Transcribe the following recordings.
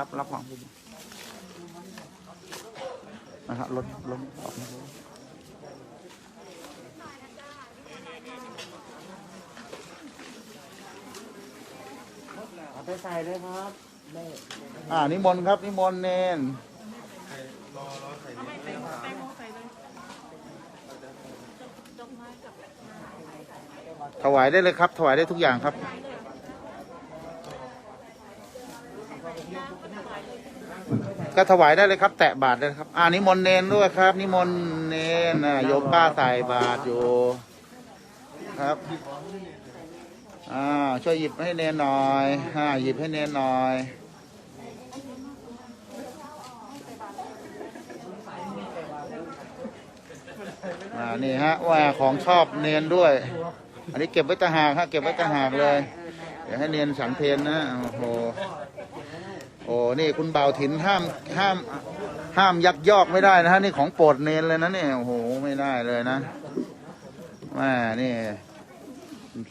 รับรับของนะครับรถรถออกมาเลยเอาไปใส่เลยครับอ่านิมนต์ครับนิมนต์เนนถวายได้เลยครับ ถวายได้ทุกอย่างครับ ก็ถวายได้เลยครับ แตะบาทได้เลยครับ อ่านิมนต์เนนด้วยครับ นิมนต์เนนอ่าโยมป้าใส่บาทอยู่ ครับอ่าช่วยหยิบให้เนนหน่อยอ่าหยิบให้เนนหน่อยอ่านี่ฮะว่าของชอบเนียนด้วย อันนี้เก็บไว้ต่างหากฮะเก็บไว้ต่างหากเลย เดี๋ยวให้เนียนฉันเพนนะโอ้โห โอ้นี่คุณเบาวถินห้ามห้ามห้ามยักยอกไม่ได้นะฮะนี่ของโปรดเนนเลยนะเนี่ยโอ้โหไม่ได้เลยนะแม่นี่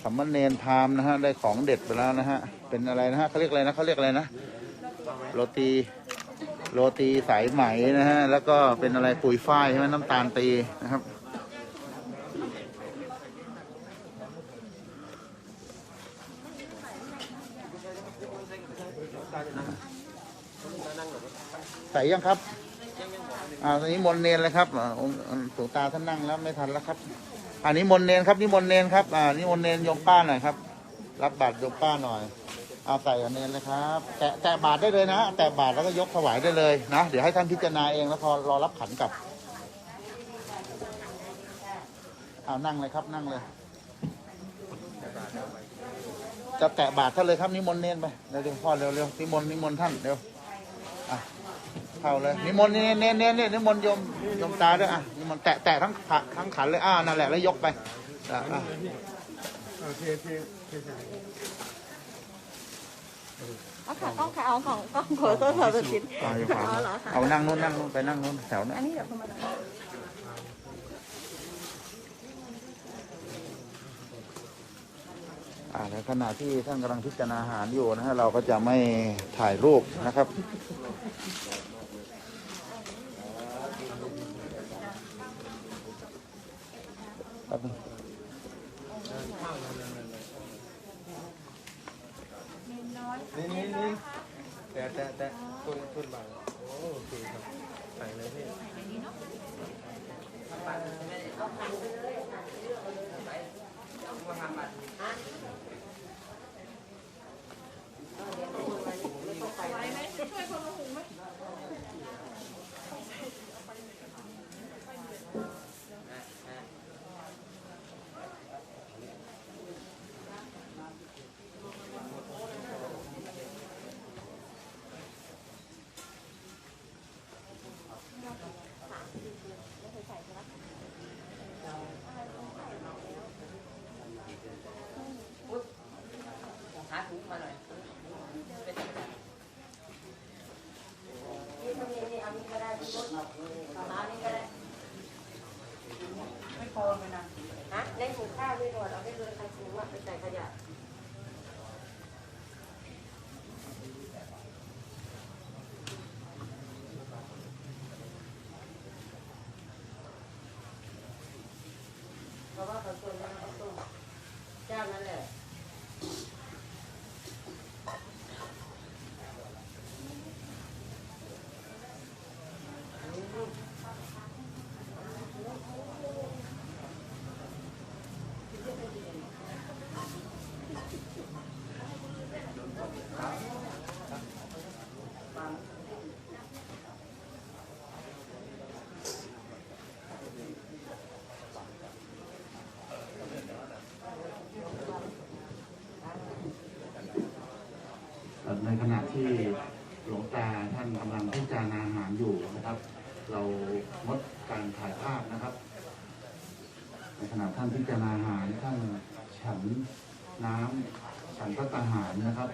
สัมมเนนพามนะฮะได้ของเด็ดไปแล้วนะฮะเป็นอะไรนะฮะเขาเรียกอะไรนะเขาเรียกอะไรนะโรตีโรตีสายไหมนะฮะแล้วก็เป็นอะไรปุ๋ยฝ้ายใช่ไหมน้ำตาลตีนะครับ ใส่ยังครับอ่าตอนนี้มนเนนเลยครับอ่าองค์องค์หลวงตาท่านนั่งแล้วไม่ทันแล้วครับ อันนี้มนเนนครับนี่มนเนนครับอ่านี่มนเนนโยมป้าหน่อยครับ รับบาตรโยมป้าหน่อยเอาใส่กับเนนเลยครับ แตะแตะบาตรได้เลยนะ แตะบาตรแล้วก็ยกถวายได้เลยนะ เดี๋ยวให้ท่านพิจารณาเองแล้วพอรอรับขันกลับเอานั่งเลยครับนั่งเลย จะแตะบาตรท่านเลยครับนิมนต์เนนไปเร็วเร็วพ่อเร็วเร็วนิมนต์นิมนต์ท่านเร็ว เข้าเลยนิมนต์เนนเนนเนนเนนิมนต์โยมโยมตาด้วยอะนิมนต์แตะแตะทั้งขาทั้งขันเลยอ่านั่นแหละแล้วยกไปอะอะโอเคเทเทใส่เอาค่ะกล้องค่ะเอาของกล้องขอโทษขอโทษชิ้นเอาอยู่ขวาเอาเหรอคะเอานั่งนู้นนั่งนู้นไปนั่งนู้นแถวนั้นอันนี้เดี๋ยวเข้ามาอ่าในขณะที่ท่านกำลังพิจารณาอาหารอยู่นะฮะเราก็จะไม่ถ่ายรูปนะครับ แป๊บนึง นี่นี่นี่ แต่แต่แต่ต้นต้นบางโอ้โอเคครับใส่เลยพี่ฮะเล่นหุงข้าวไม่หมดเอาได้เลยใครถุงอะไปใส่ขยะเพราะว่าเขาชวนมาเขาต้มเจ้านั่นแหละ ในขณะที่หลวงตาท่านกำลังพิจารณาอาหารอยู่นะครับ เรางดการถ่ายภาพนะครับ ในขณะท่านพิจารณาอาหารท่านฉันน้ำฉันพัตตาหารนะครับ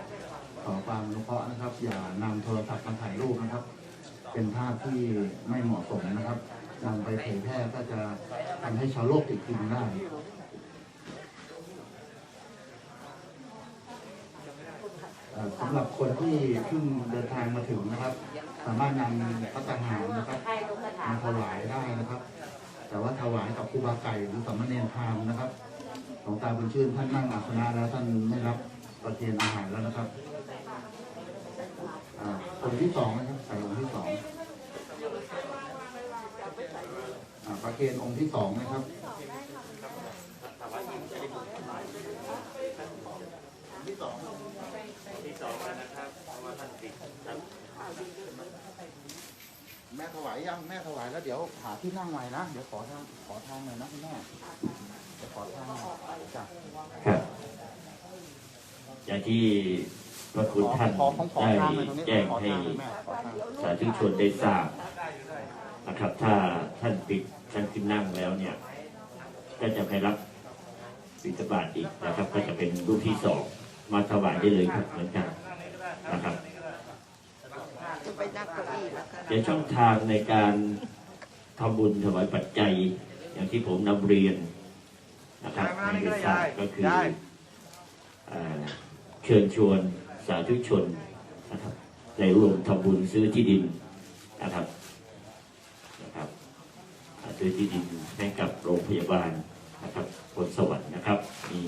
ขอความอนุเคราะห์นะครับ อย่านำโทรศัพท์มาถ่ายรูปนะครับ เป็นภาพ ที่ไม่เหมาะสมนะครับนำไปเผยแพร่ก็จะทำให้ชาวโลกติดกินได้เอ่อำหรับคนที่เพิ่งเดินทางมาถึงนะครับ สามารถนำพัตตาหารนะครับมาถวายได้นะครับ แต่ว่าถวายกับครูบาไก่หรือสามเณรพรามนะครับหลวงตาบุญชื่นท่านนั่งอาสนะแล้วท่านไม่รับประเคนอาหารแล้วนะครับค์ที่สองนะครับใส่องค์ที่สองอ่า ประเคนองค์ที่สองนะครับแม่ถวายยังแม่ถวายแล้วเดี๋ยวหาที่นั่งใหม่นะเดี๋ยวขอทางขอทางหน่อยนะคุณแม่เดี๋ยวขอทางหน่อยจ้ะครับอย่างที่พระคุณท่านขอขอขอได้ทางหน่อยตรงนี้แจ้งขอให้ทางหน่อยแม่ขอทางสาธุชนได้ทราบ นะครับถ้าท่านปิดท่านขึ้นนั่งแล้วเนี่ย ก็จะไปรับบิณฑบาตอีกนะครับ ก็จะเป็นรูปที่สองมาถวายได้เลยครับเหมือนกันนะครับจะไปนั่งเก้าอี้แล้วกันในช่องทางในการทำบุญถวายปัจจัย อย่างที่ผมนำเรียนนะครับในวิสาก็คืออ่าเชิญชวนสาธุชนนะครับได้ร่วมทำบุญซื้อที่ดินนะครับนะครับอ่า ซื้อที่ดินให้กับโรงพยาบาลนะครับพลสวรรค์นะครับ มี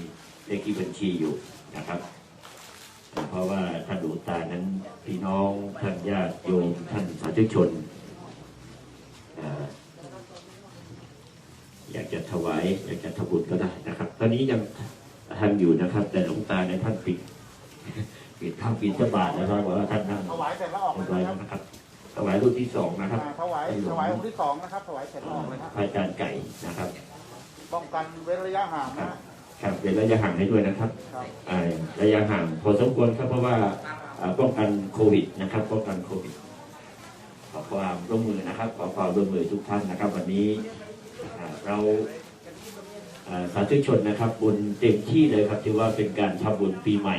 เลขที่บัญชีอยู่นะครับ เพราะว่าท่านหลวงตานั้นพี่น้องท่านญาติโยมท่านสาธุชนอ่าอยากจะถวายอยากจะทำบุญก็ได้นะครับ ตอนนี้ยังทำอยู่นะครับ แต่หลวงตาในยท่านปิดปิดทำปิดสบาทนะครับบอกว่าท่านนั่งถวายเสร็จแล้วออกเรีเลยยบร้อยนะคแล้รับวนะครับ ถวายรูปที่สองนะครับอ่าถวายถวายองค์ที่สองนะครับถวายเสร็จแล้วออกเลยนะพระอาจารย์ไก่นะครับป้องกันเว้นระยะห่างนะครับเป็นระยะห่างให้ด้วยนะครับครับอ่าระยะห่างพอสมควรครับเพราะว่าอ่าป้องกันโควิดนะครับป้องกันโควิดขอความร่วมมือนะครับ ขอความร่วมมือทุกท่านนะครับ วันนี้อ่าเราอ่าสาธุชนนะครับบุญเต็มที่เลยครับถือว่าเป็นการทำบุญปีใหม่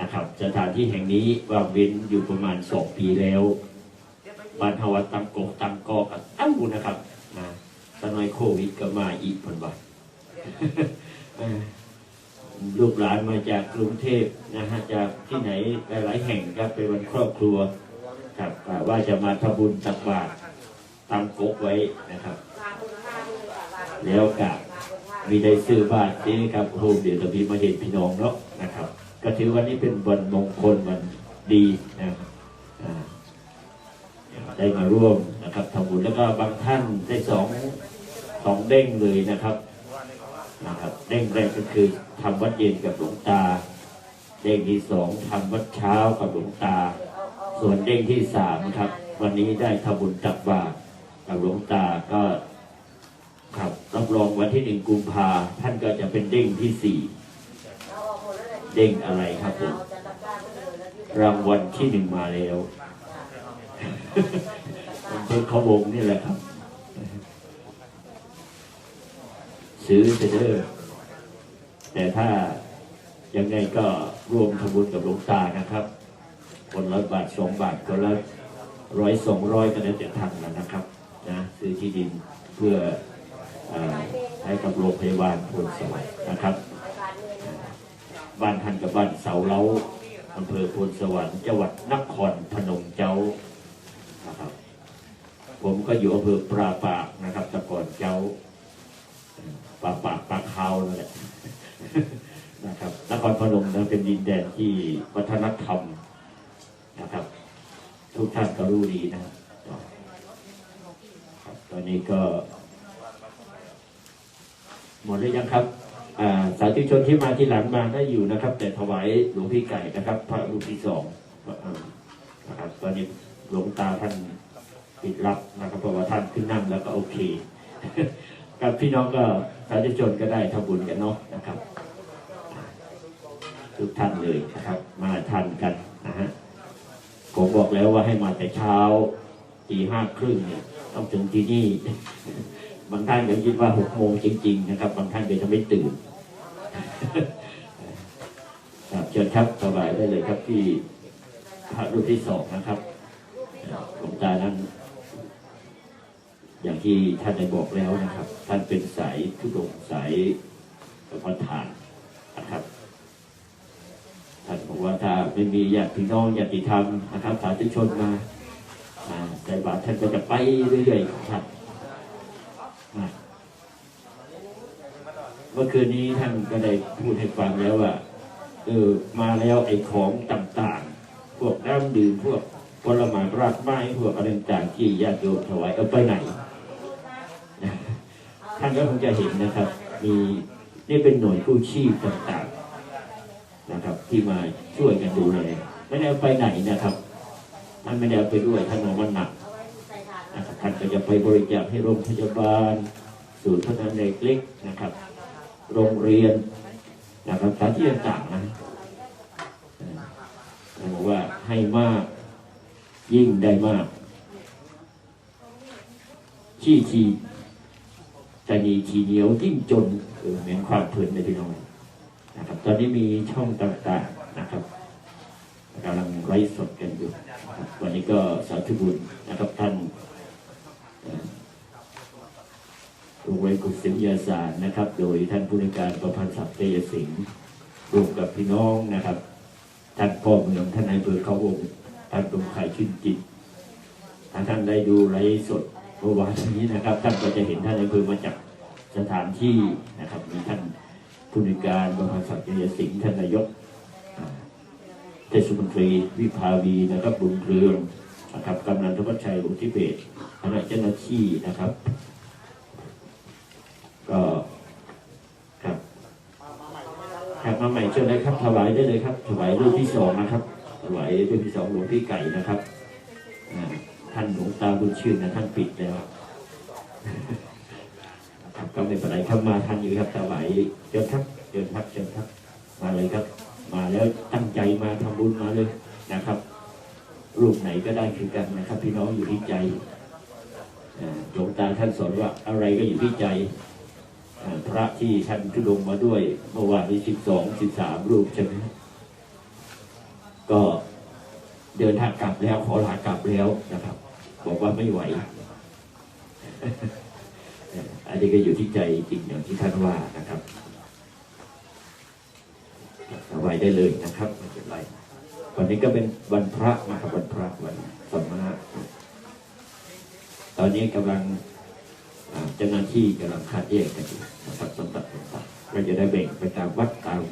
นะครับสถานที่แห่งนี้วางเว้นอยู่ประมาณสองปีแล้ว บ้านเฮาวัตังกกตังกอกับตั้งบุญนะครับนะตอนน้อยโควิดก็มาอีกผลบัตเออลูกหลานมาจากกรุงเทพนะฮะจากที่ไหนหลายๆแห่งครับเป็นวันครอบครัวครับว่าจะมาทำบุญตักบาตรตามกกไว้นะครับ แล้วกับมีได้ซื้อบาตรนี้ครับโฮมเดี๋ยวตพี่มาเห็นพี่น้องเนาะนะครับ ก็ถือวันนี้เป็นวันมงคลวันดีนะครับ ได้มาร่วมนะครับทำบุญแล้วก็บางท่านได้สองสองเด้งเลยนะครับนะครับเด้งแรกก็คือทำวัดเย็นกับหลวงตา เด้งที่สองทำวัดเช้ากับหลวงตา ส่วนเด้งที่สามครับ วันนี้ได้ทำบุญตักบาตรกับหลวงตาก็ครับรับรองวันที่หนึ่งกุมภาท่านก็จะเป็นเด้งที่สี่เด้งอะไรครับผมรางวัลที่หนึ่งมาแล้ว อำเภอเขาวงนี่แหละครับ ซื้อเสเดอร์แต่ถ้ายังไงก็ร่วมทำบุญกับหลวงตานะครับ คนละบาทสองบาทคนละร้อยสองร้อยก็ได้แต่ทันแล้วนะครับนะซื้อที่ดินเพื่ออให้กับโรงพยาบาลพลสวัสดิ์นะครับ บ้านทันกับบ้านเสาเล้าอำเภอพลสวรรค์จังหวัดนครพนมเจ้า นะครับ ผมก็อยู่อำเภอปราปากนะครับต่ก่อนเจ้าปราปากปากเขานั่นแหละนะครับนครพนมนะเป็นดินแดนที่วัฒนธรรมนะครับ ทุกท่านก็รู้ดีนะครับตอนนี้ก็หมดหรือยังครับอ่าสาธุชนที่มาที่หลังมาได้อยู่นะครับ แต่ถวายหลวงพี่ไก่นะครับ พระรูปที่สองนะครับตอนนี้ หลวงตาท่านปิดรับนะครับเพราะว่าท่านขึ้นนั่งแล้วก็โอเคกับพี่น้องก็สาธุชนก็ได้ทำบุญกันเนาะนะครับ ทุกท่านเลยนะครับ มาทันกันนะฮะผมบอกแล้วว่าให้มาแต่เช้าตีห้าครึ่งเนี่ยต้องถึงที่นี่ บางท่านก็คิดว่าหกโมงจริง ๆ นะครับ บางท่านก็จะไม่ตื่นครับเชิญครับสบายได้เลยครับที่พระรูปที่สองนะครับ หลวงตานั้น อย่างที่ท่านได้บอกแล้วนะครับ ท่านเป็นสายทุดงสายประทานนะครับท่านบอกว่าถ้าไม่มีญาติพี่น้องญาติธรรมนะครับสาธุชนมาใส่บาตรท่านก็จะไปเรื่อยๆของท่านเมื่อคืนนี้ท่านก็ได้พูดให้ฟังแล้วว่าเออมาแล้วไอ้ของต่างๆ พวกน้ำดื่มพวก ผลไม้รากไม้พวกอะไรต่างๆที่ญาติโยมถวายเอาไปไหนท่านก็คงจะเห็นนะครับ มีนี่เป็นหน่วยกู้ชีพต่างๆนะครับ ที่มาช่วยกันดูแลไม่ได้เอาไปไหนนะครับท่านไม่ได้เอาไปด้วยท่านอามันหนักนะครับท่านก็จะไปบริจาคให้โรงพยาบาลศูนย์พัฒนาเด็กเล็กนะครับ โรงเรียนนะครับสถานที่ต่างๆนะท่านบอกว่าให้มาก ยิ่งได้มาก ขี้ทีแต่นีทีเหนียวยิ่งจนเออเหมือนความเพลินในพี่น้องนะครับ ตอนนี้มีช่องต่างๆนะครับกำลังไลฟ์สดกันอยู่ วันนี้ก็สาธุบุญนะครับท่านอ่อโรงเรียนกุศลยาศาสตร์นะครับ โดยท่านผู้ในการประพันธ์ศักดิ์เตยสิงห์รวมกับพี่น้องนะครับ ท่านพ่อเมืองท่านนายอำเภอเขาวงค์ ท่านตรงไข่ชื่นจิตถ้าท่านได้ดูไลฟ์สดเมื่อวานนี้นะครับ ท่านก็จะเห็นท่านนายอำเภอมาจากสถานที่นะครับมีท่านผู้นวยการประพันธ์ศักดิ์เตยสิงห์ท่านนายกเทศมนตรีวิภาวีนะครับบุญเรืองนะครับกำนันทวัชชัยอุทิเบศคณะเจ้าหน้าที่นะครับ ก็ครับครับมาใหม่เชิญเลยครับถวายได้เลยครับถวายรูปที่สองนะครับ ถวายรูปที่สองหลวงพี่ไก่นะครับท่านหลวงตาบุญชื่นนะท่านปิดแล้วครับก็ไม่เป็นไรครับมาทันอยู่ครับถวายเชิญครับเชิญครับเชิญครับ มาเลยครับ มาแล้วตั้งใจมาทำบุญมาเลยนะครับ รูปไหนก็ได้คือกันนะครับ พี่น้องอยู่ที่ใจหลวงตาท่านสอนว่าอะไรก็อยู่ที่ใจพระที่ท่านทุดงมาด้วยเมื่อวานนี้สิบสองสิบสามรูปใช่ไหม ก็เดินทางกลับแล้วขอลากลับแล้วนะครับ บอกว่าไม่ไหว อันนี้ก็อยู่ที่ใจจริงอย่างที่ท่านว่านะครับสบายได้เลยนะครับไม่เป็นไรวันนี้ก็เป็นวันพระนะครับวันพระวันสมมาตอนนี้กำลังเจ้าหน้าที่กำลังคัดแยกกันอยู่นะครับสำหรับต่างๆเราจะได้แบ่งไปตามวัดตาม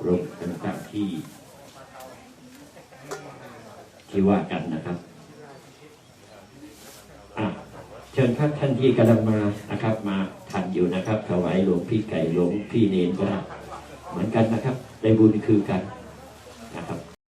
โรงต่างๆที่ ที่ว่ากันนะครับอะเชิญครับท่านที่กำลังมานะครับ มาทันอยู่นะครับถวายหลวงพี่ไก่หลวงพี่เนนก็ได้เหมือนกันนะครับ ได้บุญคือกันนะครับ